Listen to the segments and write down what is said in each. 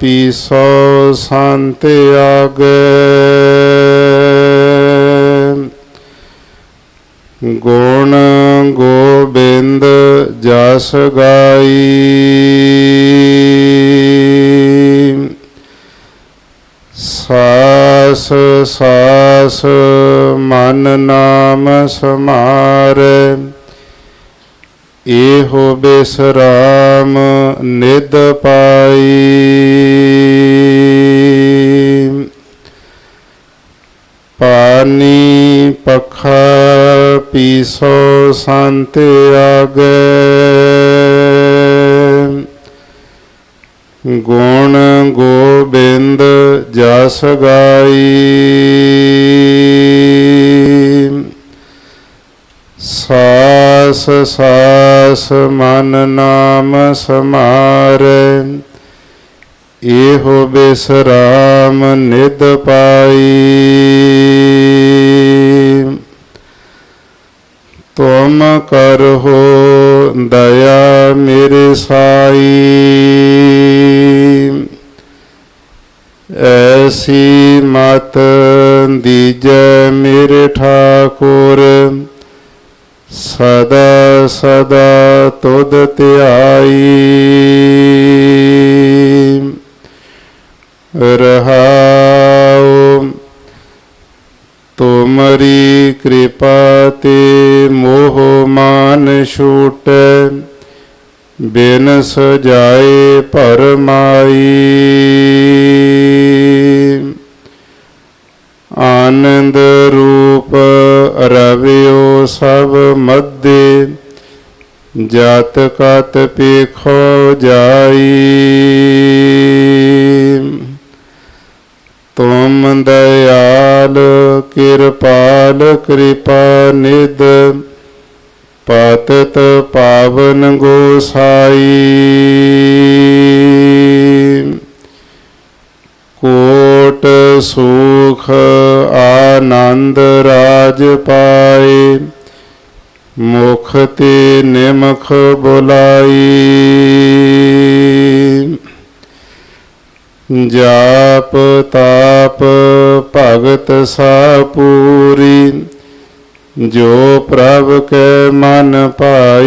ਪੀਸੋ ਸੰਤ ਆਗੇ। ਗੁਣ ਗੋਬਿੰਦ ਜਸ ਗਾਈ। ਸਾਸ ਸਾਸ ਮਨ ਨਾਮ ਸਮਾਰੇ। ਇਹੋ ਬੇਸਰਾਮ ਨਿਦ ਪਾਈ। ਪਾਨੀ ਪਖਾ ਪੀਸੋ ਸੰਤ ਆਗੇ। ਗੁਣ ਗੋਬਿੰਦ ਜਸ ਗਾਈ। ਸਾਸ ਮਨ ਨਾਮ ਸਮਾਰੇ, ਇਹੋ ਬਿਸਰਾਮ ਨਿਦ ਪਾਈ। ਤੁਮ ਕਰਹੁ ਦਇਆ ਮੇਰੇ ਸਾਈ। ਐਸੀ ਮਤ ਦੀਜੈ ਮੇਰੇ ਠਾਕੁਰ ਸਦਾ ਸਦਾ ਤੁਧ ਧਿਆਈ। ਰਹਾਉ ਤੁਮਰੀ ਕਿਰਪਾ ਤੇ ਮੋਹ ਮਾਨ ਛੂਟੈ। ਬਿਨ ਸਜਾਏ ਭਰਮਾਈ। ਆਨੰਦ ਰੂਪ ਰਵਿਓ ਸਭ ਮੱਦੇ ਜਤ ਕਤ ਪੇਖੋ ਜਾਈ। ਤੁਮ ਦਇਆਲ ਕਿਰਪਾਲ ਕਿਰਪਾ ਨਿਦ ਪਤਤ ਪਾਵਨ ਗੋਸਾਈ। ਕੋ ਸੁਖ ਆਨੰਦ ਰਾਜ ਪਾਏ, ਮੁਖ ਤੇ ਨਿਮਖ ਬੁਲਾਈ। ਜਾਪ ਤਾਪ ਭਗਤ ਸਾ ਪੂਰੀ, ਜੋ ਪ੍ਰਭ ਕੇ ਮਨ ਪਾਈ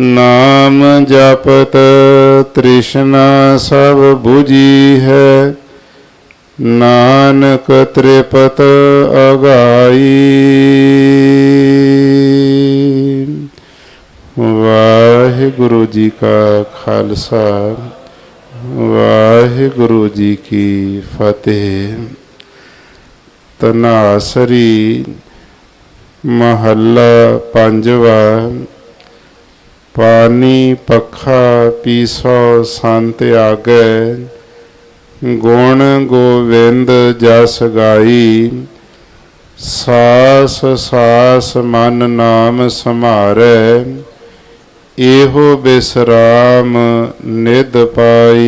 ਨਾਮ ਜਪਤ ਤ੍ਰਿਸ਼ਨਾ ਸਭ 부ਜੀ ਹੈ। ਨਾਨਕ ਤ੍ਰਿਪਤ ਅਗਾਈ। ਵਾਹਿਗੁਰੂ ਜੀ ਕਾ ਖਾਲਸਾ, ਵਾਹਿਗੁਰੂ ਜੀ ਕੀ ਫਤਿਹ। ਤਨਾਸਰੀ ਮਹੱਲਾ ਪੰਜਵਾ ਪਾਨੀ ਪੱਖਾ ਪੀਸੋ ਸੰਤ ਆਗੇ, ਗੁਣ ਗੋਵਿੰਦ ਜਸ ਗਾਈ। ਸਾਸ ਸਾਸ ਮਨ ਨਾਮ ਸਮਾਰੈ ਇਹੋ ਬਿਸਰਾਮ ਨਿਦ ਪਾਈ।